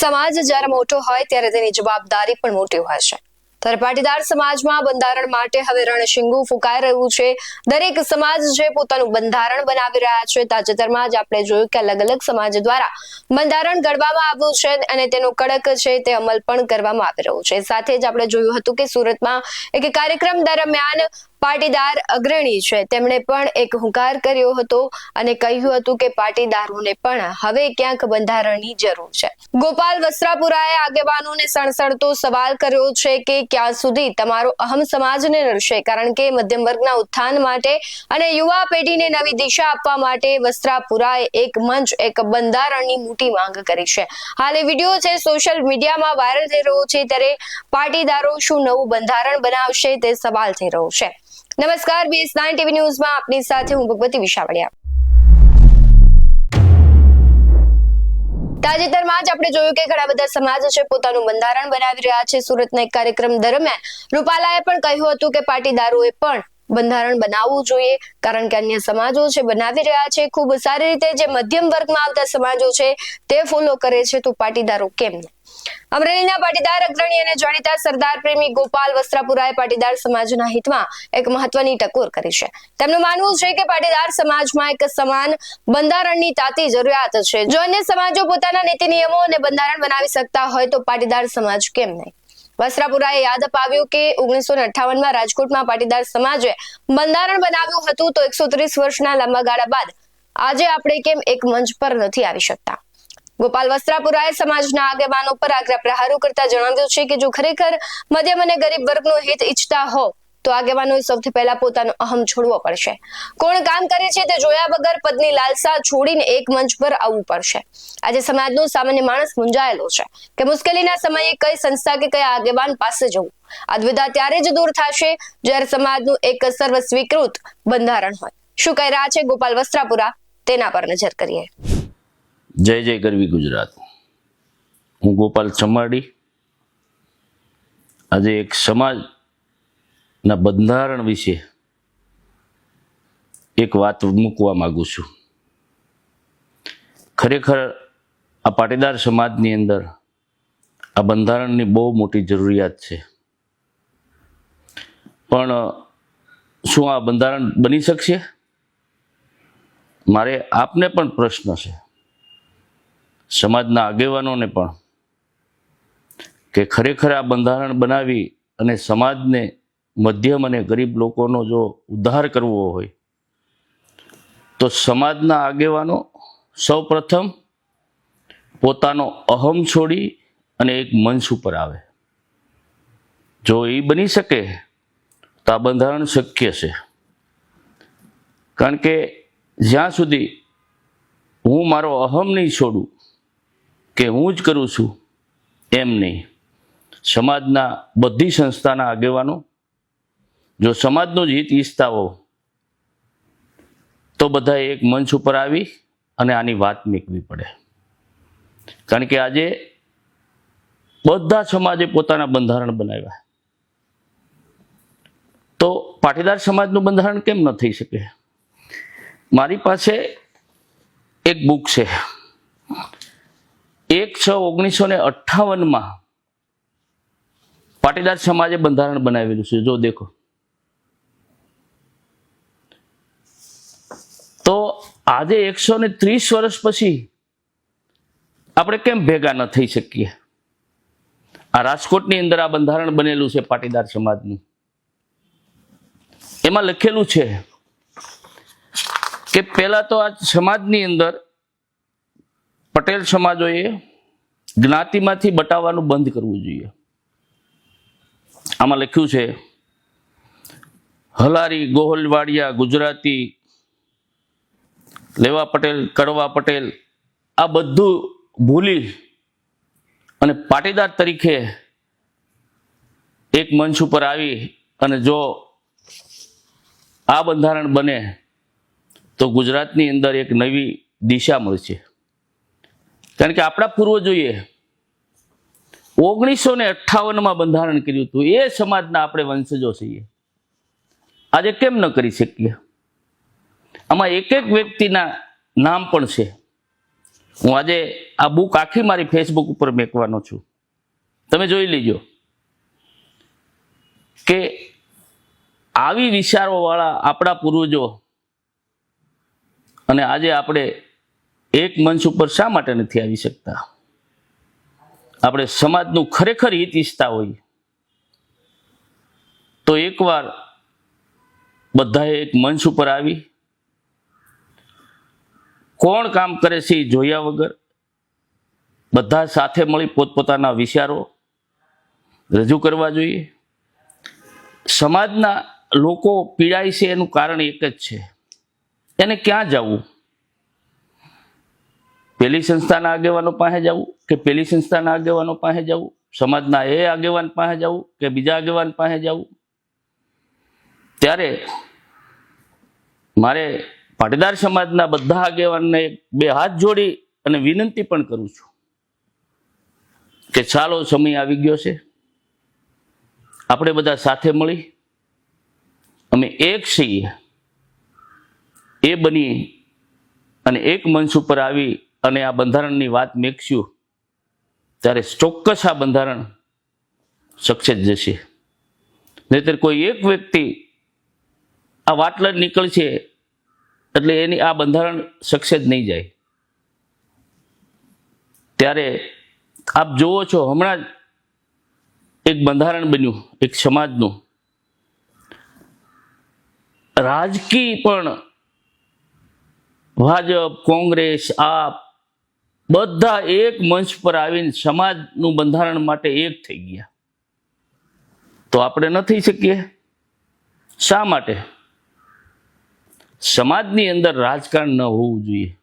સમાજ જ્યારે મોટો હોય ત્યારે તેની જવાબદારી પણ મોટી હોય છે. ત્યારે પાટીદાર સમાજમાં બંધારણ માટે હવે રણશીંગુ ફૂંકાઈ રહ્યું છે. દરેક સમાજ જે પોતાનું બંધારણ બનાવી રહ્યા છે, તાજેતરમાં જ આપણે જોયું કે અલગ અલગ સમાજ દ્વારા બંધારણ ઘડવામાં આવ્યું છે અને તેનો કડક છે તે અમલ પણ કરવામાં આવી રહ્યો છે. સાથે જ આપણે જોયું હતું કે સુરતમાં એક કાર્યક્રમ દરમિયાન પાટીદાર અગ્રણી છે. તેમણે પણ એક હુંકાર કર્યો હતો અને કહ્યું હતું કે પાટીદારોને પણ હવે ક્યાંક બંધારણની જરૂર છે. ગોપાલ વસ્ત્રાપુરાએ આગેવાનોને સણસણતો સવાલ કર્યો છે કે ક્યાં સુધી તમારો અહમ સમાજને લડશે કારણ કે મધ્યમ વર્ગના ઉત્થાન માટે અને યુવા પેઢીને નવી દિશા આપવા માટે વસ્ત્રાપુરાએ એક મંચ, એક બંધારણની મોટી માંગ કરી છે. હાલ એ વીડિયો છે સોશિયલ મીડિયામાં વાયરલ થઈ રહ્યો છે, ત્યારે પાટીદારો શું નવું બંધારણ બનાવશે તે સવાલ થઈ રહ્યો છે. નમસ્કાર બીએસ નાઇન ટીવી ન્યૂઝમાં આપની સાથે હું ભગવતી વિશાવડિયા. તાજેતરમાં જ આપણે જોયું કે ઘણા બધા સમાજ છે પોતાનું બંધારણ બનાવી રહ્યા છે. સુરતના એક કાર્યક્રમ દરમિયાન રૂપાલાએ પણ કહ્યું હતું કે પાટીદારોએ પણ બંધારણ બનાવવું જોઈએ, કારણ કે અન્ય સમાજો છે, બનાવી રહ્યા છે, ખૂબ સારી રીતે જે મધ્યમ વર્ગમાં આવતા સમાજો છે, તે ફોલો કરે છે, તો પાટીદારો કેમ અમરેલીના પાટીદાર અગ્રણી અને જાણીતા સરદાર પ્રેમી ગોપાલ વસ્ત્રાપુરાએ પાટીદાર સમાજના હિતમાં એક મહત્વની ટકોર કરી છે. તેમનું માનવું છે કે પાટીદાર સમાજમાં એક સમાન બંધારણની તાતી જરૂરિયાત છે. જો અન્ય સમાજો પોતાના નીતિ નિયમો અને બંધારણ બનાવી શકતા હોય, તો પાટીદાર સમાજ કેમ નહીં? વસ્ત્રાપુરાએ યાદ અપાવ્યું કે ઓગણીસો અઠાવનમાં રાજકોટમાં પાટીદાર સમાજે બંધારણ બનાવ્યું હતું તો એકસો ત્રીસ વર્ષના લાંબા ગાળા બાદ આજે આપણે કેમ એક મંચ પર નથી આવી શકતા? ગોપાલ વસ્ત્રાપુરાએ સમાજના આગેવાનો પર આગ્રહ પ્રહારો કરતા જણાવ્યું છે કે જો ખરેખર મધ્યમ અને ગરીબ વર્ગનું હિત ઈચ્છતા હો તો આગેવાનોએ સૌથી પહેલા પોતાનો અહમ છોડવો પડશે. કોણ કામ કરે છે તે જોયા વગર પદની લાલસા છોડીને એક મંચ પર આવવું પડશે. આજે સમાજનો સામાન્ય માણસ મૂંઝાયેલો છે કે મુશ્કેલીના સમયે કઈ સંસ્થા કે કયા આગેવાન પાસે જવું. આ દ્વિધા ત્યારે જ દૂર થશે જ્યારે સમાજનું એક સર્વ સ્વીકૃત બંધારણ હોય. શું કહી રહ્યા છે ગોપાલ વસ્ત્રાપુરા? તેના પર નજર કરીએ. જય જય ગરવી ગુજરાત. હું ગોપાલ ચમાડી. આજે એક સમાજના બંધારણ વિશે એક વાત મૂકવા માંગુ છું. ખરેખર આ પાટીદાર સમાજની અંદર આ બંધારણની બહુ મોટી જરૂરિયાત છે. પણ, શું આ બંધારણ બની શકશે? મારે આપને પણ પ્રશ્ન છે. સમાજના આગેવાનોને પણ કે ખરેખર આ બંધારણ બનાવી અને સમાજને મધ્યમ અને ગરીબ લોકોનો જો ઉદ્ધાર કરવો હોય, તો સમાજના આગેવાનો સૌ પ્રથમ પોતાનો અહમ છોડી અને એક મંચ ઉપર આવે. જો એ બની શકે, તો આ બંધારણ શક્ય છે. કારણ કે જ્યાં સુધી હું મારો અહમ નહીં છોડું કે હું જ કરું છું, એમ નહીં. સમાજના બધી સંસ્થાના આગેવાનો જો સમાજનું જ હિત ઈચ્છતા હો, તો બધા એક મંચ ઉપર આવી અને આની વાત મેકવી પડે. કારણ કે આજે બધા સમાજે પોતાના બંધારણ બનાવ્યા. તો પાટીદાર સમાજનું બંધારણ કેમ ન થઈ શકે? મારી પાસે એક બુક છે. એક છ ઓગણીસો ને અઠ્ઠાવનમાં પાટીદાર સમાજે બંધારણ બનાવેલું છે. જો દેખો તો આજે એકસો ને ત્રીસ વર્ષ પછી આપણે કેમ ભેગા ન થઈ શકીએ? આ રાજકોટની અંદર આ બંધારણ બનેલું છે પાટીદાર સમાજનું. એમાં લખેલું છે કે પહેલા તો આ સમાજની અંદર પટેલ સમાજોએ જ્ઞાતિમાંથી બટાવવાનું બંધ કરવું જોઈએ. આમાં લખ્યું છે, હલારી, ગોહલવાડિયા, ગુજરાતી લેવા પટેલ, કડવા પટેલ, આ બધું ભૂલી અને પાટીદાર તરીકે એક મંચ ઉપર આવી અને જો આ બંધારણ બને, તો ગુજરાતની અંદર એક નવી દિશા મળશે. કારણ કે આપણા પૂર્વજોએ ઓગણીસો ને અઠ્ઠાવનમાં બંધારણ કર્યું હતું. એ સમાજના આપણે વંશજો છીએ. આજે કેમ ન કરી શકીએ? આમાં એક એક વ્યક્તિના નામ પણ છે. હું આજે આ બુક આખી મારી ફેસબુક ઉપર મેકવાનો છું. તમે જોઈ લીજો. કે આવી વિચારોવાળા આપણા પૂર્વજો અને આજે આપણે એક મંચ ઉપર શા માટે નથી આવી શકતા? આપણે સમાજનું ખરેખર હિત ઈચ્છતા હોઈએ તો એકવાર બધાએ એક મંચ ઉપર આવી કોણ કામ કરે છે એ જોયા વગર? બધા સાથે મળી પોતપોતાના વિચારો રજૂ કરવા જોઈએ. સમાજના લોકો પીડાય છે એનું કારણ એક જ છે. એને ક્યાં જવું? પેલી સંસ્થાના આગેવાનો પાસે જવું કે પેલી સંસ્થાના આગેવાનો પાસે જવું? સમાજના એ આગેવાન પાસે જવું કે બીજા આગેવાન પાસે જવું? ત્યારે મારે પાટીદાર સમાજના બધા આગેવાનને બે હાથ જોડી અને વિનંતી પણ કરું છું કે ચાલો સમય આવી ગયો છે. આપણે બધા સાથે મળી. અમે એક છીએ. એ બની અને એક મંચ ઉપર આવી અને આ બંધારણની વાત મેકશું ત્યારે ચોક્કસ આ બંધારણ સક્સેસ જશે. નહીતર કોઈ એક વ્યક્તિ આ વાટલા નીકળશે એટલે એની આ બંધારણ સક્સેસ નહીં જાય. ત્યારે આપ જુઓ છો, હમણાં જ એક બંધારણ બન્યું, એક સમાજનું. રાજકીય પણ ભાજપ, કોંગ્રેસ, આપ બધા એક મંચ પર આવીને સમાજનું બંધારણ માટે એક થઈ ગયા. તો આપણે ન થઈ શકીએ? શા માટે? સમાજની અંદર રાજકારણ ન હોવું જોઈએ.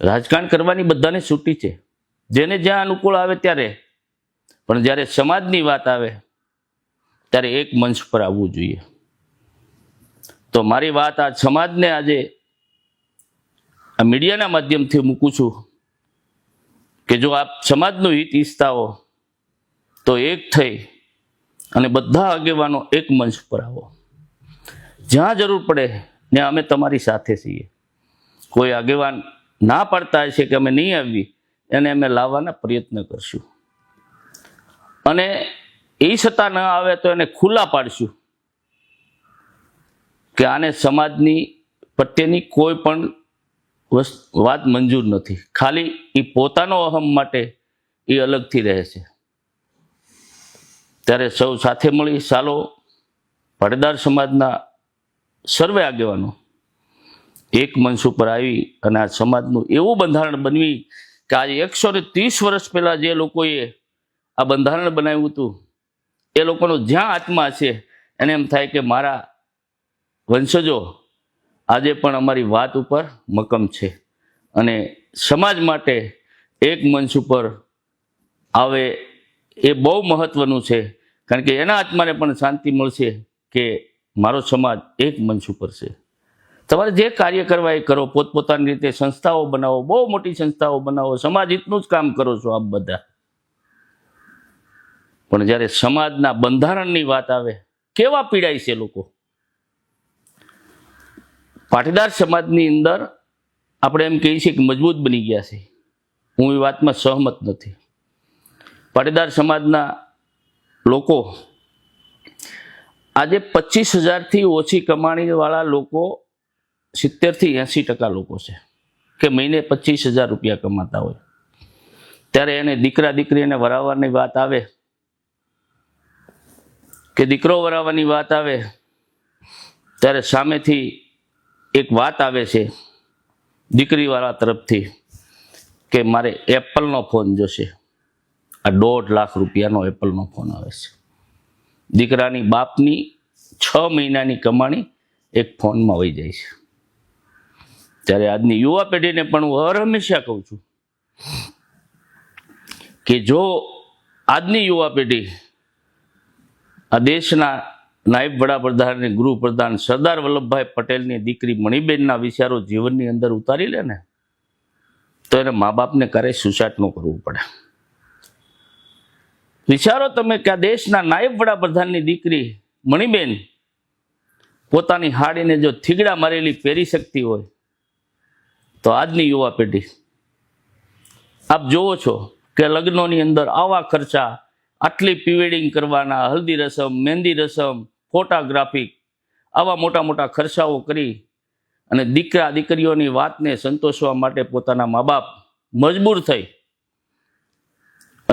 રાજકારણ કરવાની બધાને છૂટી છે. જેને જ્યાં અનુકૂળ આવે ત્યારે. પણ જ્યારે સમાજની વાત આવે, ત્યારે એક મંચ પર આવવું જોઈએ. તો મારી વાત આ સમાજને આજે આ મીડિયાના માધ્યમથી મૂકું છું કે જો આપ સમાજનું હિત ઈચ્છતા હો, તો એક થઈ અને બધા આગેવાનો એક મંચ પર આવો. જ્યાં જરૂર પડે ત્યાં અમે તમારી સાથે છીએ. કોઈ આગેવાન ના પાડતા હશે કે અમે નહીં આવી એને અમે લાવવાના પ્રયત્ન કરશું. અને એ છતાં ન આવે તો એને ખુલ્લા પાડશું કે આને સમાજની પ્રત્યેની કોઈ પણ વાત મંજૂર નથી. ખાલી એ પોતાનો અહમ માટે એ અલગથી રહે છે. ત્યારે સૌ સાથે મળી, ચાલો પડદાર સમાજના સર્વે આગેવાનો. એક મંચ ઉપર આવી અને આ સમાજનું એવું બંધારણ બનવી કે આજે એકસો ને ત્રીસ વર્ષ પહેલાં જે લોકોએ આ બંધારણ બનાવ્યું હતું, એ લોકોનો જ્યાં આત્મા છે, એને એમ થાય કે મારા વંશજો આજે પણ અમારી વાત ઉપર મકમ છે. અને સમાજ માટે એક મંચ ઉપર આવે એ બહુ મહત્ત્વનું છે. કારણ કે એના આત્માને પણ શાંતિ મળશે કે મારો સમાજ એક મંચ ઉપર છે. તમારે જે કાર્ય કરવા એ કરો, પોતપોતાની રીતે સંસ્થાઓ બનાવો, બહુ મોટી સંસ્થાઓ બનાવો, સમાજ હિતનું જ કામ કરો છો આપ બધા. પણ જ્યારે સમાજના બંધારણની વાત આવે, કેવા પીડાય છે લોકો? પાટીદાર સમાજની અંદર આપણે એમ કહીએ છીએ કે મજબૂત બની ગયા છે. હું એ વાતમાં સહમત નથી. પાટીદાર સમાજના લોકો આજે પચીસ હજારથી ઓછી કમાણીવાળા લોકો સિત્તેરથી એંસી ટકા લોકો છે કે મહિને પચીસ હજાર રૂપિયા કમાતા હોય. ત્યારે એને દીકરા દીકરીને વરાવવાની વાત આવે, કે દીકરો વરાવવાની વાત આવે, ત્યારે સામેથી એક વાત આવે છે દીકરીવાળા તરફથી કે મારે એપલનો ફોન જોશે. આ દોઢ લાખ રૂપિયાનો એપલનો ફોન આવે છે. દીકરાની બાપની છ મહિનાની કમાણી એક ફોનમાં વહી જાય છે. ત્યારે આજની યુવા પેઢીને પણ હું હર હંમેશા કહું છું કે જો આજની યુવા પેઢી આ દેશના નાયબ વડાપ્રધાન અને ગૃહપ્રધાન સરદાર વલ્લભભાઈ પટેલની દીકરી મણિબેનના વિચારો જીવનની અંદર ઉતારી લે ને, તો એને મા બાપને ક્યારેય સુસાટ ન કરવું પડે. વિચારો તમે કે આ દેશના નાયબ વડાપ્રધાનની દીકરી મણિબેન પોતાની હાડીને જો થીગડા મારેલી પહેરી શકતી હોય, તો આજની યુવા પેઢી, આપ જુઓ છો કે લગ્નોની અંદર આવા ખર્ચા, આટલી પ્રિવેડિંગ કરવાના, હલ્દી રસમ, મહેંદી રસમ, ફોટોગ્રાફી, આવા મોટા મોટા ખર્ચાઓ કરી અને દીકરા દીકરીઓની વાતને સંતોષવા માટે પોતાના મા બાપ મજબૂર થઈ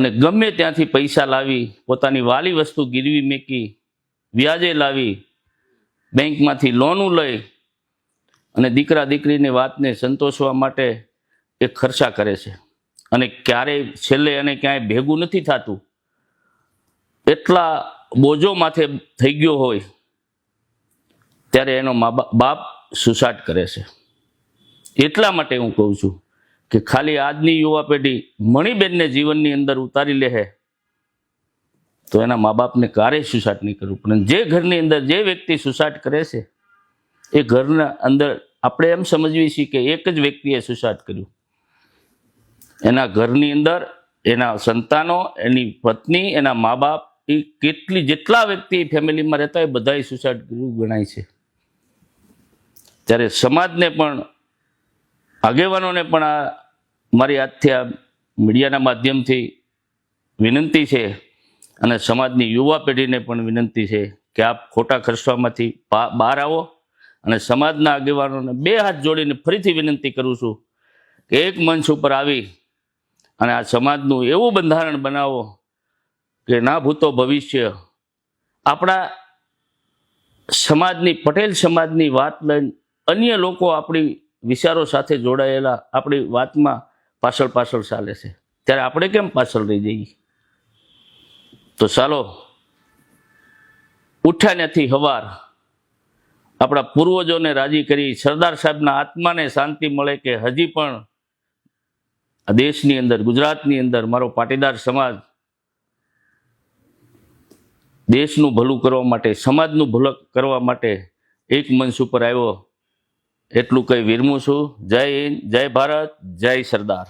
અને ગમે ત્યાંથી પૈસા લાવી, પોતાની વાલી વસ્તુ ગીરવી મેકી, વ્યાજે લાવી, બેંકમાંથી લોનું લઈ અને દીકરા દીકરીની વાતને સંતોષવા માટે એ ખર્ચા કરે છે. અને ક્યારેય છેલ્લે એને ક્યાંય ભેગું નથી થતું. એટલા બોજો માથે થઈ ગયો હોય, ત્યારે એનો મા બાપ સુસાટ કરે છે. એટલા માટે હું કહું છું કે ખાલી આજની યુવા પેઢી મણિબેનને જીવનની અંદર ઉતારી લે તો એના મા બાપને ક્યારેય સુસાટ નહીં કરવું પણ જે ઘરની અંદર જે વ્યક્તિ સુસાટ કરે છે, એ ઘરના અંદર આપણે એમ સમજવી છીએ કે એક જ વ્યક્તિએ સુસાટ કર્યું. એના ઘરની અંદર, એના સંતાનો, એની પત્ની, એના મા બાપ એ કેટલી જેટલા વ્યક્તિ ફેમિલીમાં રહેતા હોય બધાએ સુસાઇડ કર્યું ગણાય છે. ત્યારે સમાજને પણ, આગેવાનોને પણ આ મારી આજથી આ મીડિયાના માધ્યમથી વિનંતી છે અને સમાજની યુવા પેઢીને પણ વિનંતી છે કે આપ ખોટા ખર્ચવામાંથી બહાર આવો અને સમાજના આગેવાનોને બે હાથ જોડીને ફરીથી વિનંતી કરું છું કે એક મંચ ઉપર આવી અને આ સમાજનું એવું બંધારણ બનાવો કે ના ભૂતો ભવિષ્ય. આપણા સમાજની, પટેલ સમાજની વાત લઈને અન્ય લોકો આપણી વિચારો સાથે જોડાયેલા, આપણી વાતમાં પાછળ પાછળ ચાલે છે. ત્યારે આપણે કેમ પાછળ રહી જઈએ? તો ચાલો ઉઠ્યા નથી હવાર આપણા પૂર્વજોને રાજી કરી સરદાર સાહેબના આત્માને શાંતિ મળે કે હજી પણ આ દેશની અંદર, ગુજરાતની અંદર મારો પાટીદાર સમાજ દેશનું ભલું કરવા માટે, સમાજનું ભલું કરવા માટે એક મંચ ઉપર આવ્યો. એટલું કંઈ વિરમું છું. જય હિન્દ, જય ભારત, જય સરદાર.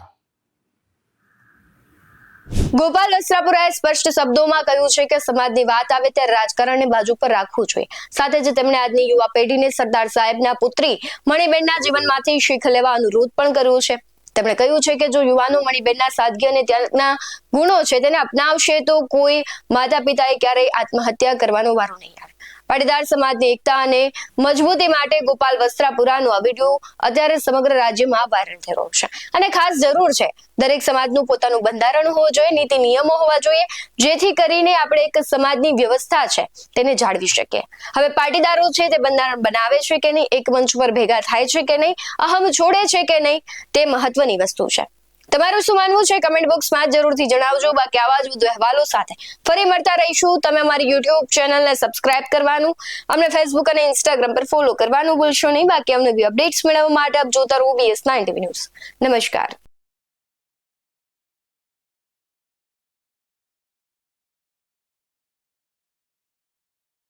ગોપાલ વસ્ત્રાપુરાએ સ્પષ્ટ શબ્દોમાં કહ્યું છે કે સમાજની વાત આવે ત્યારે રાજકારણને બાજુ પર રાખવું જોઈએ. સાથે જ તેમણે આજની યુવા પેઢીને સરદાર સાહેબના પુત્રી મણિબેનના જીવનમાંથી શીખ લેવા અનુરોધ પણ કર્યો છે. તેમણે કહ્યું છે કે જો યુવાનો મણિબેનના સાદગી અને ત્યાંના ગુણો છે તેને અપનાવશે તો કોઈ માતા પિતાએ ક્યારેય આત્મહત્યા કરવાનો વારો નહીં આવે. પાટીદાર સમાજની એકતા અને મજબૂતી માટે ગોપાલ વસ્ત્રાપુરાનો આ વીડિયો અત્યારે સમગ્ર રાજ્યમાં વાયરલ થઈ રહ્યો છે. અને ખાસ જરૂર છે, દરેક સમાજનું પોતાનું બંધારણ હોવું જોઈએ, નીતિ નિયમો હોવા જોઈએ, જેથી કરીને આપણે એક સમાજની વ્યવસ્થા છે તેને જાળવી શકીએ. હવે પાટીદારો છે તે બંધારણ બનાવે છે કે નહીં, એક મંચ પર ભેગા થાય છે કે નહીં, અહમ છોડે છે કે નહીં, તે મહત્વની વસ્તુ છે. તમારું શું માનવું છે? કમેન્ટ બોક્સમાં જરૂરથી જણાવજો. બાકી આવા જ વધુ અહેવાલો સાથે ફરી મળતા રહીશું. તમે અમારી યુટ્યુબ ચેનલને સબસ્ક્રાઇબ કરવાનું, અમને ફેસબુક અને ઇન્સ્ટાગ્રામ પર ફોલો કરવાનું ભૂલશો નહીં. બાકી અમને અપડેટ્સ મેળવવા માટે આપ જોતા રહો બીએસ નાઇન ટીવી ન્યૂઝ નમસ્કાર.